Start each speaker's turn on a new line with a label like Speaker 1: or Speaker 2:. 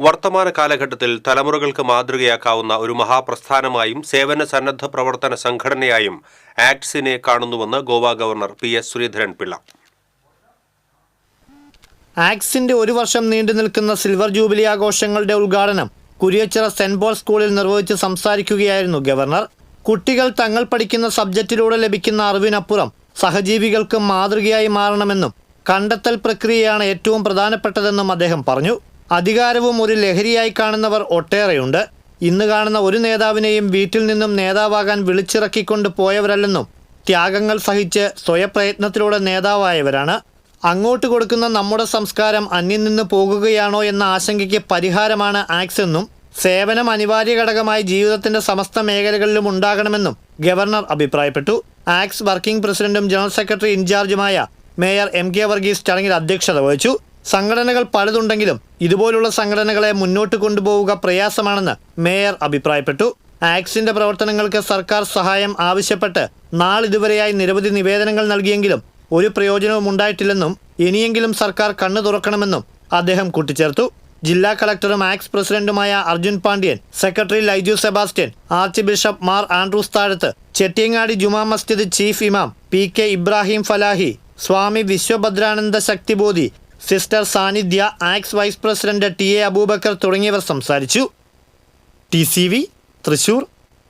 Speaker 1: വർത്തമാന കാലഘട്ടത്തിൽ തലമുറകൾക്ക് മാതൃകയാക്കാവുന്ന ഒരു മഹാപ്രസ്ഥാനമായും സേവന സന്നദ്ധ പ്രവർത്തന സംഘടനയായും ആക്ട്സിനെ കാണുന്നുവെന്ന് Goa governor P S Sreedharan Pillai
Speaker 2: ആക്സിന്റെ ഒരു വർഷം നീണ്ടു നിൽക്കുന്ന സിൽവർ ജൂബിലി ആഘോഷങ്ങളുടെ ഉദ്ഘാടനം കുരിയച്ചിറ സെന്റ് പോൾ സ്കൂളിൽ നിർവഹിച്ച് സംസാരിക്കുകയായിരുന്നു ഗവർണർ. കുട്ടികൾ തങ്ങൾ പഠിക്കുന്ന സബ്ജക്റ്റിലൂടെ ലഭിക്കുന്ന അറിവിനപ്പുറം സഹജീവികൾക്ക് മാതൃകയായി മാറണമെന്നും കണ്ടെത്തൽ പ്രക്രിയയാണ് ഏറ്റവും പ്രധാനപ്പെട്ടതെന്നും അദ്ദേഹം പറഞ്ഞു. അധികാരവും ഒരു ലഹരിയായി കാണുന്നവർ ഒട്ടേറെയുണ്ട്. ഇന്ന് കാണുന്ന ഒരു നേതാവിനെയും വീട്ടിൽ നിന്നും നേതാവാകാൻ വിളിച്ചിറക്കിക്കൊണ്ട് പോയവരല്ലെന്നും ത്യാഗങ്ങൾ സഹിച്ച് സ്വയപ്രയത്നത്തിലൂടെ നേതാവായവരാണ്. അങ്ങോട്ട് കൊടുക്കുന്ന നമ്മുടെ സംസ്കാരം അന്യം നിന്ന് പോകുകയാണോ എന്ന ആശങ്കയ്ക്ക് പരിഹാരമാണ് ആക്സ് എന്നും സേവനം അനിവാര്യ ഘടകമായി ജീവിതത്തിന്റെ സമസ്ത മേഖലകളിലും ഉണ്ടാകണമെന്നും ഗവർണർ അഭിപ്രായപ്പെട്ടു. ആക്സ് വർക്കിംഗ് പ്രസിഡന്റും ജനറൽ സെക്രട്ടറി ഇൻചാർജുമായ മേയർ എം കെ വർഗീസ് ചടങ്ങിൽ അധ്യക്ഷത വഹിച്ചു. സംഘടനകൾ പലതുണ്ടെങ്കിലും ഇതുപോലുള്ള സംഘടനകളെ മുന്നോട്ട് കൊണ്ടുപോവുക പ്രയാസമാണെന്ന് മേയർ അഭിപ്രായപ്പെട്ടു. ആക്സിന്റെ പ്രവർത്തനങ്ങൾക്ക് സർക്കാർ സഹായം ആവശ്യപ്പെട്ട് നാളിതുവരെയായി നിരവധി നിവേദനങ്ങൾ നൽകിയെങ്കിലും ഒരു പ്രയോജനവും ഉണ്ടായിട്ടില്ലെന്നും ഇനിയെങ്കിലും സർക്കാർ കണ്ണു തുറക്കണമെന്നും അദ്ദേഹം കൂട്ടിച്ചേർത്തു. ജില്ലാ കളക്ടറും ആക്സ് പ്രസിഡന്റുമായ Arjun Pandian secretary Laiju Sebastian archbishop Mar Andrews Thazhath Chettiyangadi Juma Masjid chief ഇമാം P K Ibrahim Falahi Swami Vishwabhadrananda Shaktibodhi sister Sannidhya ആക്സ് vice president T A Abubakar തുടങ്ങിയവർ സംസാരിച്ചു. ടി സി വി തൃശൂർ.